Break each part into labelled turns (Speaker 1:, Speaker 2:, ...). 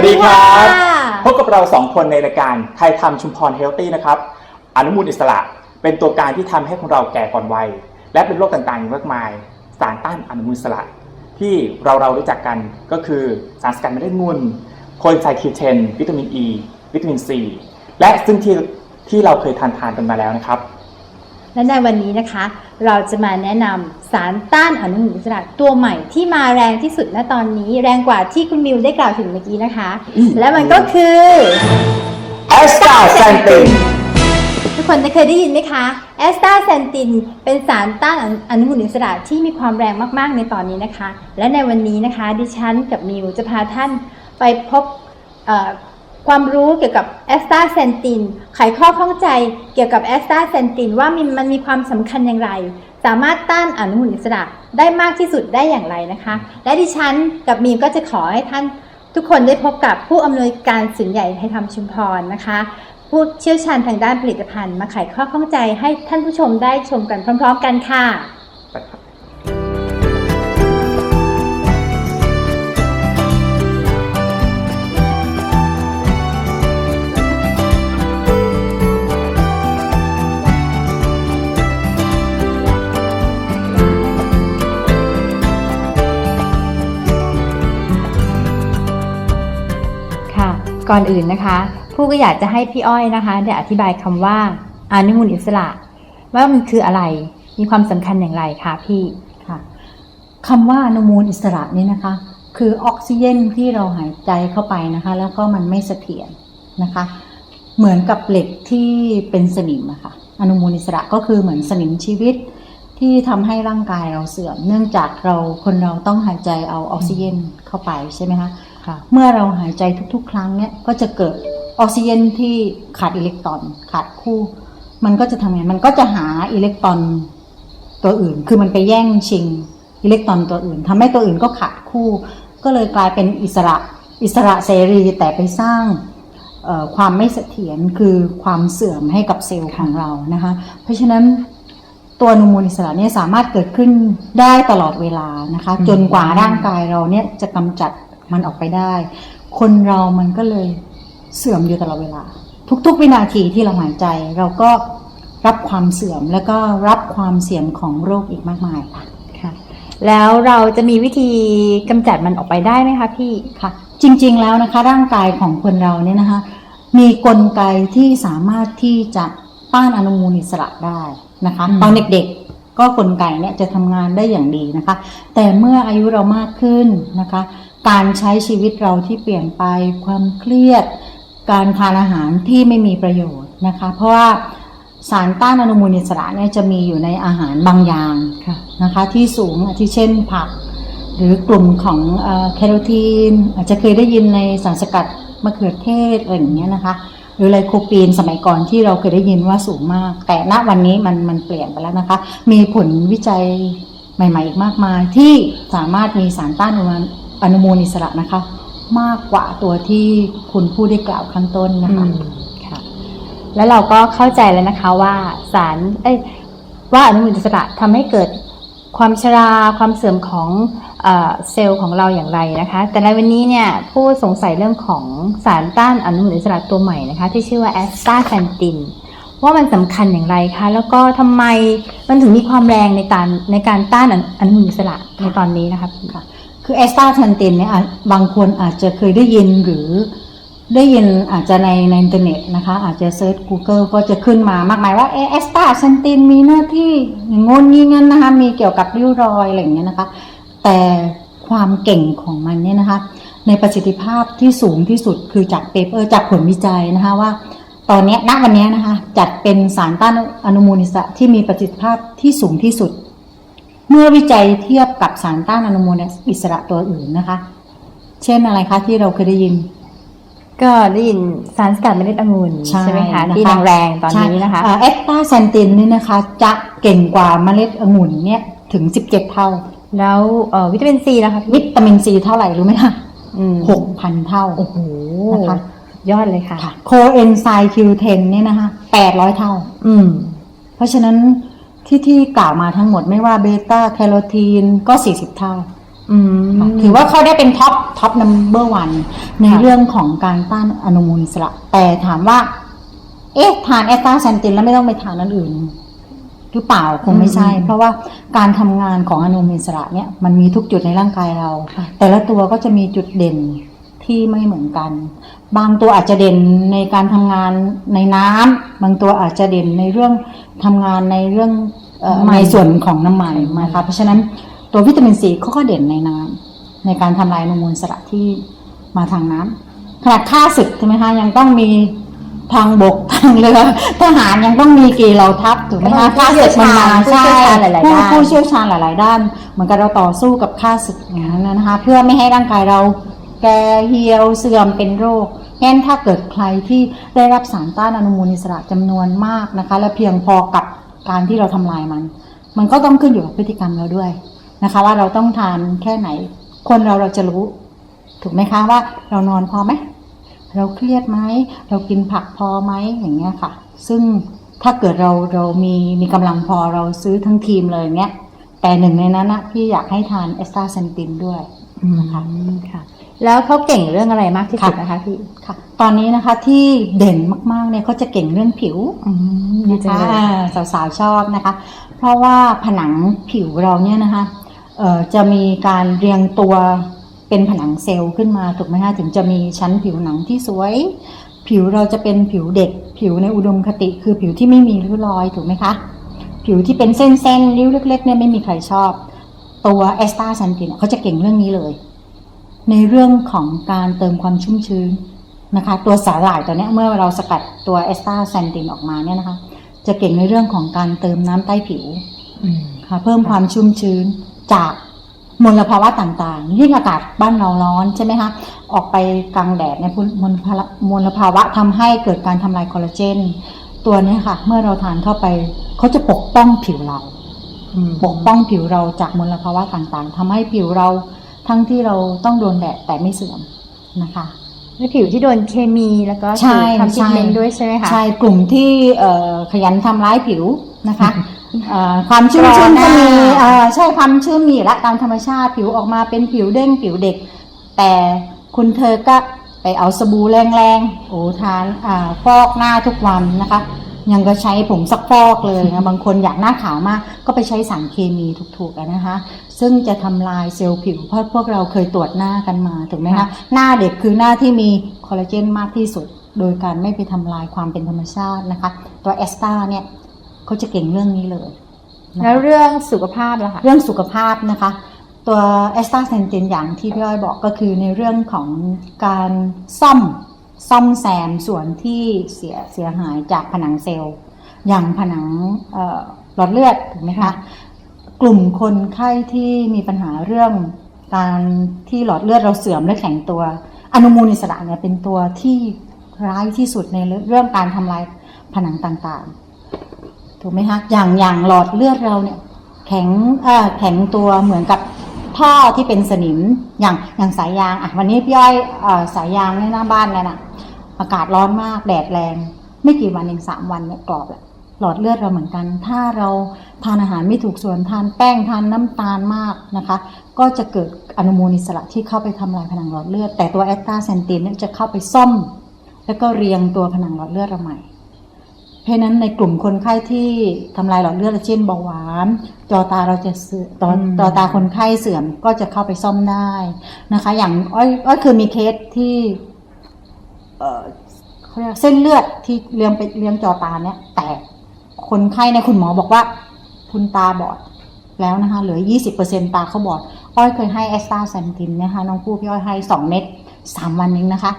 Speaker 1: วัสดีครับ
Speaker 2: ค่ะ
Speaker 1: พบกับเราสองคนในรายการไทยทำชุมพรเฮลตี้นะครับ อนุมูลอิสระเป็นตัวการที่ทำให้คนเราแก่ก่อนวัย และเป็นโรคต่างๆอีกมากมาย สารต้านอนุมูลอิสระ ที่เราเรารู้จักกันก็คือสารสกัดไม่ได้งุนโคเอนไซม์ Q10 วิตามิน E วิตามิน C และซึ่งที่ที่เราเคยทานทานกันมาแล้วนะครับ
Speaker 2: และในวันนี้นะคะ เราจะมาแนะนำสารต้านอนุมูลอิสระตัวใหม่ที่มาแรงที่สุดณตอนนี้แรงกว่าที่คุณมิวได้กล่าวถึงเมื่อกี้นะคะ
Speaker 1: อืม
Speaker 2: และมันก็คือ
Speaker 1: แอสตาแซนติน
Speaker 2: ทุกคนเคยได้ยินไหมคะแอสตาเซนตินเป็นสารต้านอนุมูลอิสระที่มีความแรงมากๆในตอนนี้นะคะ และในวันนี้นะคะ ดิฉันกับมิวจะพาท่านไปพบเอ่อ ความรู้เกี่ยวกับแอสตาเซนตินไขข้อข้องใจเกี่ยวกับแอสตาเซนตินว่ามันมันมีความสำคัญอย่างไร สามารถต้านอนุมูลอิสระได้มากที่สุดได้อย่างไรนะคะ และดิฉันกับมิวก็จะขอให้ท่านทุกคนได้พบกับผู้อำนวยการศูนย์ใหญ่ไทยทำชุมพรนะคะผู้เชี่ยวชาญทางด้านผลิตภัณฑ์มาไขข้อข้องใจให้ท่านผู้ชมได้ชมกันพร้อม ๆ กันค่ะ ก่อนอื่นนะคะ ผู้ก็อยากจะให้พี่อ้อยนะคะ ได้อธิบายคำว่าอนุมูลอิสระ ว่ามันคืออะไรมีความสำคัญอย่างไรคะพี่
Speaker 3: ค่ะคำว่าอนุมูลอิสระนี่นะคะ คือออกซิเจนที่เราหายใจเข้าไปนะคะ แล้วก็มันไม่เสถียรนะคะ เหมือนกับเหล็กที่เป็นสนิมอะค่ะอนุมูลอิสระก็คือเหมือนสนิมชีวิตที่ทำให้ร่างกายเราเสื่อม เนื่องจากเราคนเราต้องหายใจเอาออกซิเจนเข้าไปใช่ไหมคะ
Speaker 2: ค่ะ
Speaker 3: เมื่อเราหายใจทุกๆ ครั้งเนี่ยก็จะเกิดออกซิเจนที่ขาดอิเล็กตรอนขาดคู่ มันก็จะทำไงมันก็จะหาอิเล็กตรอนตัวอื่น คือมันไปแย่งชิงอิเล็กตรอนตัวอื่นทำให้ตัวอื่นก็ขาดคู่ ก็เลยกลายเป็นอิสระอิสระเสรีแต่ไปสร้างเอ่อความไม่เสถียรคือความเสื่อมให้กับเซลล์ของเรานะคะ เพราะฉะนั้นตัวอนูมูลอิสระเนี่ยสามารถเกิดขึ้นได้ตลอดเวลานะคะ จนกว่าร่างกายเราเนี่ยจะกำจัด มันออกไปได้ คนเรามันก็เลยเสื่อมอยู่ตลอดเวลา ทุกๆวินาทีที่เราหายใจ เราก็รับความเสื่อมแล้วก็รับความเสี่ยงของโรคอีกมากมายค่ะ
Speaker 2: ค่ะ แล้วเราจะมีวิธีกำจัดมันออกไปได้ไหมคะพี่
Speaker 3: ค่ะ จริงๆแล้วนะคะ ร่างกายของคนเราเนี่ยนะคะ มีกลไกที่สามารถที่จะต้านอนุมูลอิสระได้นะคะ
Speaker 2: อืม
Speaker 3: ตอนเด็กๆก็กลไกเนี่ยจะทำงานได้อย่างดีนะคะ แต่เมื่ออายุเรามากขึ้นนะคะ การใช้ชีวิตเราที่เปลี่ยนไปความเครียด การทานอาหารที่ไม่มีประโยชน์นะคะ เพราะว่าสารต้านอนุมูลอิสระเนี่ยจะมีอยู่ในอาหารบางอย่าง
Speaker 2: ค่ะ
Speaker 3: นะคะที่สูงอาทิเช่นผัก หรือกลุ่มของอแคโรทีน อาจจะเคยได้ยินในสารสกัดมะเขือเทศอะไรอย่างเงี้ยนะคะหรือไลโคปีนสมัยก่อนที่เราเคยได้ยินว่าสูงมาก แต่ณวันนี้มันมันเปลี่ยนไปแล้วนะคะ มีผลวิจัยใหม่ ๆ อีกมากมายที่สามารถมีสารต้านอนุมูล อนุมูลอิสระนะคะ มากกว่าตัวที่คุณผู้ได้กล่าวข้างต้นนะคะ
Speaker 2: ค่ะแล้วเราก็เข้าใจแล้วนะคะว่าสารเอ้ยว่าอนุมูลอิสระทำให้เกิดความชราความเสื่อมของเออเซลล์ของเราอย่างไรนะคะ แต่ในวันนี้เนี่ยผู้สงสัยเรื่องของสารต้านอนุมูลอิสระตัวใหม่นะคะ ที่ชื่อว่าแอสตาแซนตินว่ามันสำคัญอย่างไรคะ แล้วก็ทำไมมันถึงมีความแรงในการในการต้านอนุมูลอิสระในตอนนี้นะคะพี่
Speaker 3: ค่ะ คือแอสตาทันตินเนี่ยบางคนอาจจะเคยได้ยินหรือได้ยินอาจจะในในอินเทอร์เน็ตนะคะ อาจจะเซิร์ช Google ก็จะขึ้นมามากมายว่าเอแอสตาทันตินมีหน้าที่งงนงี้งั้นนะคะ มีเกี่ยวกับริ้วรอยอะไรอย่างเงี้ยนะคะ แต่ความเก่งของมันเนี่ยนะคะ ในประสิทธิภาพที่สูงที่สุดคือจากเปเปอร์จากผลวิจัยนะคะว่าตอนเนี้ยณวันเนี้ยนะคะ จัดเป็นสารต้านอนุมูลอิสระที่มีประสิทธิภาพที่สูงที่สุด เมื่อวิจัยเทียบกับสารต้านอนุมูลอิสระตัวอื่นนะคะ เช่นอะไรคะที่เราเคยได้ยิน
Speaker 2: ก็ได้ยินสารสกัดเมล็ดองุ่นใช่ไหมคะ
Speaker 3: น
Speaker 2: ที่แรงๆตอนนี้นะคะ
Speaker 3: เอสตาแซนตินนี่นะคะ จะเก่งกว่าเมล็ดองุ่นเนี่ยถึง 17 เท่า
Speaker 2: แล้วเอ่อวิตามินซีล่ะคะพี่
Speaker 3: วิตามินซีเท่าไหร่รู้ไหมคะ
Speaker 2: อืม
Speaker 3: 6,000เท่า
Speaker 2: โอ้โห
Speaker 3: นะคะ
Speaker 2: ยอดเลยค่ะ
Speaker 3: โคเอนไซม์ Q10 เนี่ยนะคะ800เท่า
Speaker 2: อืม
Speaker 3: เพราะฉะนั้น ที่ที่กล่าวมาทั้งหมดไม่ว่าเบต้าแคโรทีนก็40เท่า
Speaker 2: อืม
Speaker 3: ถือว่าเขาได้เป็นท็อปท็อปนัมเบอร์วันใน
Speaker 2: ค่ะ
Speaker 3: เรื่องของการต้านอนุมูลอิสระ แต่ถามว่า เอ๊ะ ทานแอสตาเซนตินแล้วไม่ต้องไปทานอันอื่น หรือเปล่าคงไม่ใช่ เพราะว่าการทำงานของอนุมูลอิสระเนี่ยมันมีทุกจุดในร่างกายเรา
Speaker 2: ค่ะ
Speaker 3: แต่ละตัวก็จะมีจุดเด่น ที่ไม่เหมือนกัน บางตัวอาจจะเด่นในการทำงานในน้ำบางตัวอาจจะเด่นในเรื่องทำงานในเรื่องเอ่อ
Speaker 2: น้ำมัน
Speaker 3: ในส่วนของน้ำมันนะคะเพราะฉะนั้นตัววิตามินซีเขาก็เด่นในน้ำในการทำลายอนุมูลอิสระที่มาทางน้ำขนาดค่าศึกใช่ไหมคะยังต้องมีทางบกทางเรือทหารยังต้องมีกี่เหล่าทัพถูกไหมคะ
Speaker 2: ผู้เชี่ยวชาญ
Speaker 3: ใช่
Speaker 2: ผู้เชี่ยวชาญหลายๆ
Speaker 3: ผู้
Speaker 2: ด้าน
Speaker 3: ผู้เชี่ยวชาญหลาย ๆ ด้าน เหมือนกับเราต่อสู้กับค่าศึกอย่างนั้นนะคะเพื่อไม่ให้ร่างกายเรา แก่เหี่ยวเสื่อมเป็นโรคงั้นถ้าเกิดใครที่ได้รับสารต้านอนุมูลอิสระจำนวนมากนะคะ และเพียงพอกับการที่เราทำลายมัน มันก็ต้องขึ้นอยู่กับพฤติกรรมเราด้วยนะคะ ว่าเราต้องทานแค่ไหน คนเราเราจะรู้ ถูกไหมคะว่าเรานอนพอไหมเราเครียดไหมเรากินผักพอไหมอย่างเงี้ยค่ะ ซึ่งถ้าเกิดเราเรามีมีกำลังพอเราซื้อทั้งทีมเลยเงี้ยแต่หนึ่งในนั้นนะพี่อยากให้ทานเอสตาเซนตินด้วยนะคะ
Speaker 2: ค่ะ แล้วเขาเก่งเรื่องอะไรมากที่สุดนะคะพี่
Speaker 3: ค่ะ ตอนนี้นะคะที่เด่นมากๆเนี่ยเขาจะเก่งเรื่องผิว
Speaker 2: อืมดี
Speaker 3: นะ
Speaker 2: จัง
Speaker 3: คะ
Speaker 2: เลย
Speaker 3: อ่าสาวๆชอบนะคะ เพราะว่าผนังผิวเราเนี่ยนะคะเอ่อจะมีการเรียงตัวเป็นผนังเซลล์ขึ้นมาถูกไหมคะถึงจะมีชั้นผิวหนังที่สวย ผิวเราจะเป็นผิวเด็ก ผิวในอุดมคติ คือผิวที่ไม่มีริ้วรอยถูกไหมคะผิวที่เป็นเส้นๆริ้วเล็กๆเนี่ยไม่มีใครชอบ ตัวเอสตาซันตินเขาจะเก่งเรื่องนี้เลย ในเรื่องของการเติมความชุ่มชื้นนะคะ ตัวสาหร่ายตัวเนี้ยเมื่อเราสกัดตัวเอสตาแซนตินออกมาเนี่ยนะคะ จะเก่งในเรื่องของการเติมน้ำใต้ผิว
Speaker 2: อืม
Speaker 3: ค่ะ เพิ่มความชุ่มชื้นจากมลภาวะต่างๆ ยิ่งอากาศบ้านเราร้อนใช่ไหมคะ ออกไปกลางแดดเนี่ยมลภาวะมลภาวะทำให้เกิดการทำลายคอลลาเจน ตัวเนี้ยค่ะ เมื่อเราทานเข้าไปเขาจะปกป้องผิวเรา
Speaker 2: อืม
Speaker 3: ปกป้องผิวเราจากมลภาวะต่างๆทำให้ผิวเรา ทั้งที่เราต้องโดนแดดแต่ไม่เสื่อมนะคะ
Speaker 2: แล้วผิวที่โดนเคมีแล้วก็
Speaker 3: ใช่
Speaker 2: ทำทิ
Speaker 3: ใช่
Speaker 2: เมนต์ด้วยใช่ไหมคะ
Speaker 3: ใช่กลุ่มที่เอ่อขยันทำร้ายผิวนะคะเอ่อความชุ่มชื้น
Speaker 2: รอหน้า
Speaker 3: จะมีเอ่อใช่ความชื้นมีอยู่และตามธรรมชาติผิวออกมาเป็นผิวเด้งผิวเด็ก แต่คุณเธอก็ไปเอาสบู่แรงๆโอ้ทานอ่าฟอกหน้าทุกวันนะคะ ยังก็ใช้ผงซักฟอกเลยนะบางคนอยากหน้าขาวมากก็ไปใช้สารเคมีถูกๆอะนะคะ ซึ่งจะทำลายเซลล์ผิว เพราะพวกเราเคยตรวจหน้ากันมาถูกไหมคะ
Speaker 2: ค่ะ
Speaker 3: หน้าเด็กคือหน้าที่มีคอลลาเจนมากที่สุด โดยการไม่ไปทำลายความเป็นธรรมชาตินะคะ ตัวแอสตาเนี่ยเขาจะเก่งเรื่องนี้เลยนะคะ
Speaker 2: แล้วเรื่องสุขภาพล่ะคะ
Speaker 3: เรื่องสุขภาพนะคะ ตัวแอสตาเซนตินอย่างที่พี่อ้อยบอกก็คือในเรื่องของการซ่อมซ่อมแซมส่วนที่เสียเสียหายจากผนังเซลล์ อย่างผนังเอ่อหลอดเลือดถูกไหมคะ
Speaker 2: ค่ะ
Speaker 3: กลุ่มคนไข้ที่มีปัญหาเรื่องการที่หลอดเลือดเราเสื่อมและแข็งตัว อนุมูลอิสระเนี่ยเป็นตัวที่ร้ายที่สุดในเรื่องการทำลายผนังต่างๆ ถูกไหมคะอย่างอย่างหลอดเลือดเราเนี่ยแข็งแข็งตัวเหมือนกับท่อที่เป็นสนิมอย่างอย่างสายยางอะวันนี้พี่อ้อยอสายยางในหน้าบ้านเนี่ยนะอากาศร้อนมากแดดแรง ไม่กี่วันเองสามวันเนี่ยกรอบแหล้ว หลอดเลือดเราเหมือนกัน ถ้าเราทานอาหารไม่ถูกส่วนทานแป้งทานน้ำตาลมากนะคะ ก็จะเกิดอนุมูลอิสระที่เข้าไปทำลายผนังหลอดเลือด แต่ตัวแอสตาเซนตินเนี่ยจะเข้าไปซ่อม แล้วก็เรียงตัวผนังหลอดเลือดเราใหม่ เพราะนั้นในกลุ่มคนไข้ที่ทำลายหลอดเลือดเช่นเบาหวาน จอตาเราจะเสื่อมจอ
Speaker 2: อืม
Speaker 3: จอตาคนไข้เสื่อมก็จะเข้าไปซ่อมได้นะคะ อย่างอ้อยอ้อยคือมีเคสที่เขาเรียกเส้นเลือดที่เลี้ยงไปเลี้ยงจอตาเนี่ยแตก คนไข้ในยคุณหมอบอกว่า คุณตาบอดแล้วนะคะเหลือ 20%ตาเขาบอด อ้อยเคยให้แอสตาเซนตินนะคะน้องผู้พี่อ้อยให้ 2 เม็ด3 วันเองนะคะ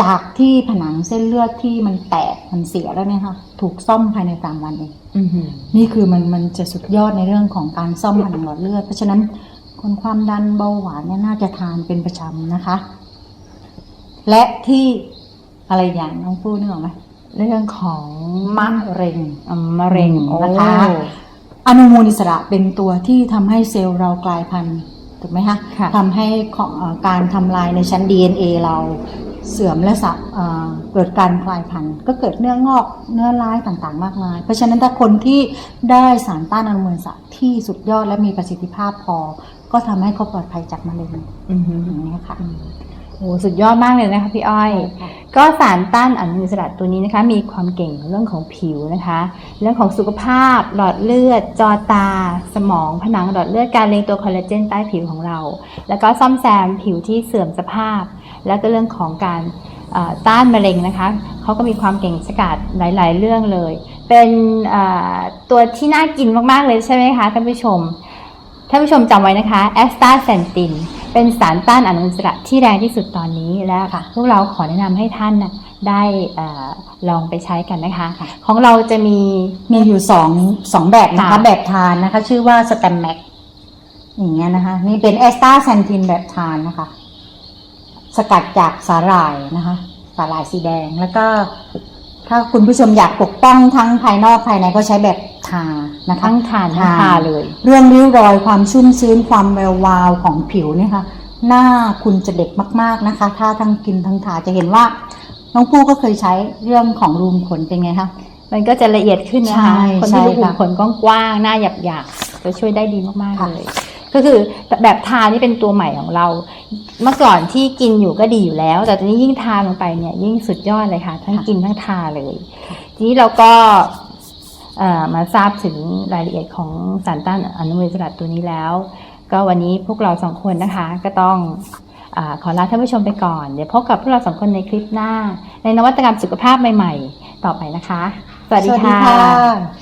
Speaker 3: จากที่ผนังเส้นเลือดที่มันแตกมันเสียแล้วเนี่ยค่ะถูกซ่อมภายในสามวันเอง
Speaker 2: อืม
Speaker 3: นี่คือมันมันจะสุดยอดในเรื่องของการซ่อมผนังหลอดเลือด เพราะฉะนั้นคนความดันเบาหวานเนี่ยน่าจะทานเป็นประจำนะคะ และที่อะไรอย่างน้องพูดนึกออกไหม
Speaker 2: เรื่องของ
Speaker 3: มะเร็ง
Speaker 2: อืมมะเร็ง
Speaker 3: นะคะ
Speaker 2: โอ้
Speaker 3: อนุมูลอิสระเป็นตัวที่ทำให้เซลล์เรากลายพันธุ์ถูกไหมคะ
Speaker 2: ค่ะ
Speaker 3: ทำให้ของเอ่อการทำลายในชั้น DNA เราเสื่อมและสะเอ่อเกิดการคลายพันธุ์ ก็เกิดเนื้องอกเนื้อร้ายต่างๆ มากมาย เพราะฉะนั้นถ้าคนที่ได้สารต้านอนุมูลอิสระที่สุดยอดและมีประสิทธิภาพพอ ก็ทำให้เขาปลอดภัยจากมะเร็ง
Speaker 2: อือหือ
Speaker 3: อย่างนี้ยค่ะ
Speaker 2: โอ้สุดยอดมากเลยนะคะพี่อ้อย ก็สารต้านอนุมูลอิสระตัวนี้นะคะ มีความเก่งเรื่องของผิวนะคะ เรื่องของสุขภาพ หลอดเลือด จอตา สมอง ผนังหลอดเลือด การเลี้ยงตัวคอลลาเจนใต้ผิวของเรา แล้วก็ซ่อมแซมผิวที่เสื่อมสภาพ แล้วก็เรื่องของการเอ่อต้านมะเร็งนะคะเขาก็มีความเก่งสกัดหลาย ๆ เรื่องเลย เป็นเอ่อตัวที่น่ากินมาก ๆ เลยใช่ไหมคะท่านผู้ชม ท่านผู้ชมจำไว้นะคะแอสตาเซนตินเป็นสารต้านอนุมูลอิสระที่แรงที่สุดตอนนี้และ
Speaker 3: ค่ะ
Speaker 2: พวกเราขอแนะนำให้ท่านนะได้เออลองไปใช้กันนะคะ
Speaker 3: ค่ะ
Speaker 2: ของเราจะมี
Speaker 3: มีอยู่สองสองแบบนะคะ
Speaker 2: ค่ะ
Speaker 3: แบบทานนะคะ ชื่อว่าสแตมแม็กอย่างเงี้ยนะคะ นี่เป็นแอสตาแซนตินแบบทานนะคะ สกัดจากสาหร่ายนะคะ สาหร่ายสีแดงแล้วก็ ถ้าคุณผู้ชมอยากปกป้องทั้งภายนอกภายในก็ใช้แบบทานะคะ
Speaker 2: ทั้งทานทั้งทาเลย
Speaker 3: เรื่องริ้วรอยความชุ่มชื้นความแวววาวของผิวเนี่ยค่ะหน้าคุณจะเด็กมาก ๆนะคะ ถ้าทั้งกินทั้งทาจะเห็นว่า น้องปูก็เคยใช้เรื่องของรูมขนเป็นไงคะ
Speaker 2: มันก็จะละเอียดขึ้นนะคะ
Speaker 3: ใช่
Speaker 2: คนที่
Speaker 3: ใช่
Speaker 2: รูขุม
Speaker 3: ค่ะ
Speaker 2: ขนกว้างๆหน้าหยาบๆจะช่วยได้ดีมาก
Speaker 3: ค่ะ
Speaker 2: ๆเลย ก็คือแบบทานี่เป็นตัวใหม่ของเรา เมื่อก่อนที่กินอยู่ก็ดีอยู่แล้ว แต่ตอนนี้ยิ่งทาลงไปเนี่ยยิ่งสุดยอดเลยค่ะ ทั้งกินทั้งทาเลย ทีนี้เราก็มาทราบถึงรายละเอียดของสารต้านอนุมูลอิสระตัวนี้แล้ว ก็วันนี้พวกเราสองคนนะคะ ก็ต้องอขอลาท่านผู้ชมไปก่อน เดี๋ยวพบกับพวกเราสองคนในคลิปหน้า ในนวัตกรรมสุขภาพใหม่ ๆ ต่อไปนะคะ สวัสดี
Speaker 3: ค่ะ